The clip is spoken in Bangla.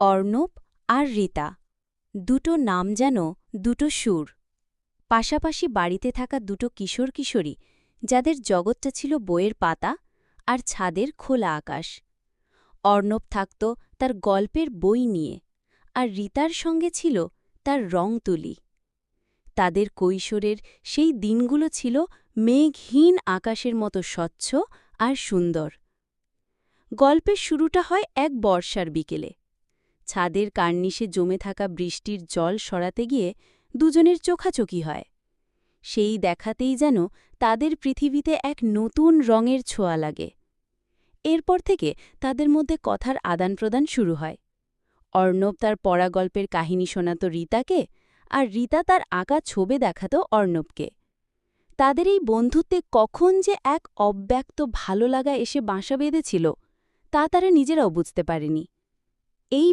অর্ণব আর রীতা। দুটো নাম যেন দুটো সুর। পাশাপাশি বাড়িতে থাকা দুটো কিশোর কিশোরী, যাদের জগৎটা ছিল বইয়ের পাতা আর ছাদের খোলা আকাশ। অর্ণব থাকত তার গল্পের বই নিয়ে আর রীতার সঙ্গে ছিল তার রং তুলি। তাদের কৈশোরের সেই দিনগুলো ছিল মেঘহীন আকাশের মতো স্বচ্ছ আর সুন্দর। গল্পের শুরুটা হয় এক বর্ষার বিকেলে। ছাদের কার্নিশে জমে থাকা বৃষ্টির জল সরাতে গিয়ে দুজনের চোখাচোখি হয়। সেই দেখাতেই যেন তাদের পৃথিবীতে এক নতুন রঙের ছোঁয়া লাগে। এরপর থেকে তাদের মধ্যে কথার আদান-প্রদান শুরু হয়। অর্ণব তার পড়া গল্পের কাহিনী শোনাত রীতাকে আর রীতা তার আঁকা ছবি দেখাত অর্ণবকে। তাদের এই বন্ধুত্বে কখন যে এক অব্যক্ত ভালো লাগা এসে বাসা বেঁধেছিল তা তারা নিজেরাও বুঝতে পারেনি। এই